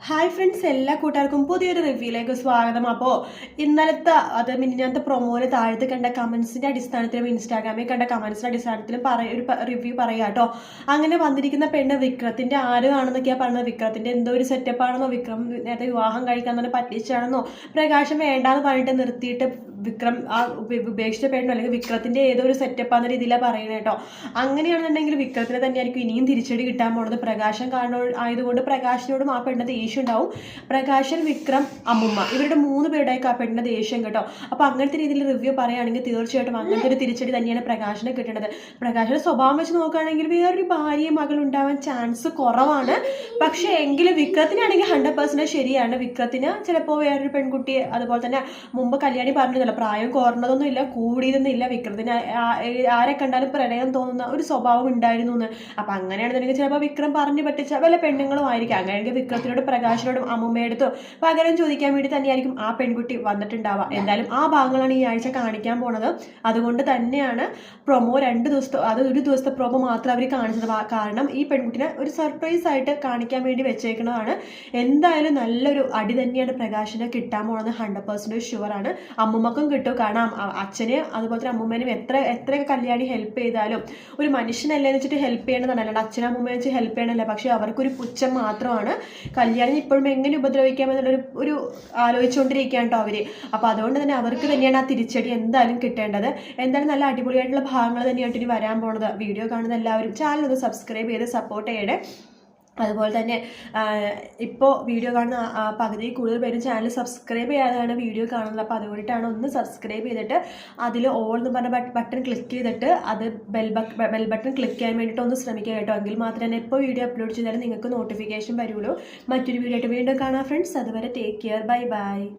Hi friends എല്ലാ കൂട്ടുകാർക്കും പുതിയൊരു റിവ്യൂയിലേക്ക് സ്വാഗതം. അപ്പോൾ ഇന്നലത്തെ അത് മിനിഞ്ഞാത്ത പ്രൊമോയിൽ താഴത്ത് കണ്ട കമൻസിന്റെ അടിസ്ഥാനത്തിലും ഇൻസ്റ്റാഗ്രാമിൽ കണ്ട കമൻസിന്റെ അടിസ്ഥാനത്തിലും പറയ ഒരു റിവ്യൂ പറയുക കേട്ടോ. അങ്ങനെ വന്നിരിക്കുന്ന പെണ്ണ് വിക്രത്തിന്റെ ആരുമാണെന്നൊക്കെയാണ് പറഞ്ഞത്. വിക്രത്തിന്റെ എന്തോ ഒരു സെറ്റപ്പാണെന്നോ വിക്രം നേരത്തെ വിവാഹം കഴിക്കാൻ തന്നെ പറ്റിച്ചാണെന്നോ പ്രകാശം വേണ്ടാന്ന് പറഞ്ഞിട്ട് നിർത്തിയിട്ട് വിക്രം ആ ഉപ- ഉപേക്ഷിച്ച അല്ലെങ്കിൽ വിക്രത്തിന്റെ ഏതോ ഒരു സെറ്റപ്പ് രീതിയിലാണ് പറയുന്നത് കേട്ടോ അങ്ങനെയാണെന്നുണ്ടെങ്കിൽ വിക്രത്തിനെ തന്നെയായിരിക്കും ഇനിയും തിരിച്ചടി കിട്ടാൻ പോണത്. പ്രകാശം കാണോ ആയതുകൊണ്ട് പ്രകാശിനോടും ആ പെണ്ണിന് ദേഷ്യം ഉണ്ടാവും. പ്രകാശൻ വിക്രം അമ്മുമ്മ ഇവരുടെ മൂന്ന് പേരുടെയൊക്കെ ആ പെണ്ണിന് ദേഷ്യം കേട്ടോ. അപ്പൊ അങ്ങനത്തെ രീതിയിൽ റിവ്യൂ പറയുകയാണെങ്കിൽ തീർച്ചയായിട്ടും അങ്ങനത്തെ ഒരു തിരിച്ചടി തന്നെയാണ് പ്രകാശിന് കിട്ടുന്നത് പ്രകാശിന്റെ സ്വഭാവം വെച്ച് നോക്കുകയാണെങ്കിൽ വേറൊരു ഭാര്യയും മകൾ ഉണ്ടാവാൻ ചാൻസ് കുറവാണ്. പക്ഷേ എങ്കിലും വിക്രത്തിനാണെങ്കിൽ ഹൺഡ്രഡ് പെർസെന്റ് ശരിയാണ്. വിക്രത്തിന് ചിലപ്പോൾ വേറൊരു പെൺകുട്ടിയെ അതുപോലെ തന്നെ മുമ്പ് കല്യാണി പറഞ്ഞതല്ല പ്രായം കുറഞ്ഞതൊന്നും ഇല്ല. കൂടിയതൊന്നും ഇല്ല വിക്രത്തിന് ആരെ കണ്ടാലും പ്രണയം തോന്നുന്ന ഒരു സ്വഭാവം ഉണ്ടായിരുന്നു എന്ന് അപ്പൊ അങ്ങനെയാണെന്നുണ്ടെങ്കിൽ ചിലപ്പോൾ വിക്രം പറഞ്ഞു പറ്റിച്ച വല്ല പെണ്ണുങ്ങളും ആയിരിക്കും. അങ്ങനെയാണെങ്കിൽ വിക്രത്തിനോട് പ്രകാശിനോടും അമ്മുമ്മയെടുത്തോ പകരം ചോദിക്കാൻ വേണ്ടി തന്നെയായിരിക്കും ആ പെൺകുട്ടി വന്നിട്ടുണ്ടാവുക. എന്തായാലും ആ ഭാഗങ്ങളാണ് ഈ ആഴ്ച കാണിക്കാൻ പോണത്. അതുകൊണ്ട് തന്നെയാണ് പ്രൊമോ രണ്ട് ദിവസത്തെ അത് ഒരു ദിവസത്തെ പ്രൊമോ മാത്രം അവർ കാണിച്ചത്. കാരണം ഈ പെൺകുട്ടിനെ ഒരു സർപ്രൈസ് ആയിട്ട് കാണിക്കാൻ വേണ്ടി വെച്ചേക്കുന്നതാണ്. എന്തായാലും നല്ലൊരു അടി തന്നെയാണ് പ്രകാശിന് കിട്ടാൻ പോണത്. ഹൺഡ്രഡ് പെർസെന്റേജ് ഷുവറാണ് അമ്മുമ്മക്കും കിട്ടും. കാരണം അച്ഛന് അതുപോലെ തന്നെ അമ്മൂമ്മേനും എത്ര എത്രയൊക്കെ കല്യാണി ഹെൽപ്പ് ചെയ്താലും ഒരു മനുഷ്യനല്ലേ എന്ന് വെച്ചിട്ട് ഹെൽപ്പ് ചെയ്യണമെന്നല്ല അല്ലാണ്ട് അച്ഛനും അമ്മൂമ്മയെ വെച്ച് ഹെൽപ്പ് ചെയ്യണമല്ല പക്ഷേ അവർക്കൊരു പുച്ഛം മാത്രമാണ്. കല്യാണി ഇപ്പോഴും എങ്ങനെ ഉപദ്രവിക്കാമെന്നുള്ളൊരു ഒരു ആലോചിച്ചുകൊണ്ടിരിക്കുകയാണ് കേട്ടോ അവർ. അപ്പോൾ അതുകൊണ്ട് തന്നെ അവർക്ക് തന്നെയാണ് ആ തിരിച്ചടി എന്തായാലും കിട്ടേണ്ടത്. എന്തായാലും നല്ല അടിപൊളിയായിട്ടുള്ള ഭാഗങ്ങൾ തന്നെയായിട്ട് ഇനി വരാൻ പോണത്. വീഡിയോ കാണുന്ന എല്ലാവരും ചാനൽ ഒന്ന് സബ്സ്ക്രൈബ് ചെയ്ത് സപ്പോർട്ട് ചെയ്യണേ. അതുപോലെ തന്നെ ഇപ്പോൾ വീഡിയോ കാണുന്ന പകുതി കൂടുതൽ പേരും ചാനൽ സബ്സ്ക്രൈബ് ചെയ്യാതെയാണ് വീഡിയോ കാണുന്നത്. അപ്പോൾ അതുകൊണ്ടിട്ടാണ് ഒന്ന് സബ്സ്ക്രൈബ് ചെയ്തിട്ട് അതിൽ ഓൾ എന്ന് പറഞ്ഞ ബട്ടൺ ക്ലിക്ക് ചെയ്തിട്ട് അത് ബെൽ ബെൽ ബട്ടൺ ക്ലിക്ക് ചെയ്യാൻ വേണ്ടിയിട്ട് ഒന്ന് ശ്രമിക്കുക കേട്ടോ. എങ്കിൽ മാത്രമേ എപ്പോൾ വീഡിയോ അപ്ലോഡ് ചെയ്താലും നിങ്ങൾക്ക് നോട്ടിഫിക്കേഷൻ വരുള്ളൂ. മറ്റൊരു വീഡിയോ ആയിട്ട് വീണ്ടും കാണാം ഫ്രണ്ട്സ് അതുവരെ ടേക്ക് കെയർ ബൈ ബൈ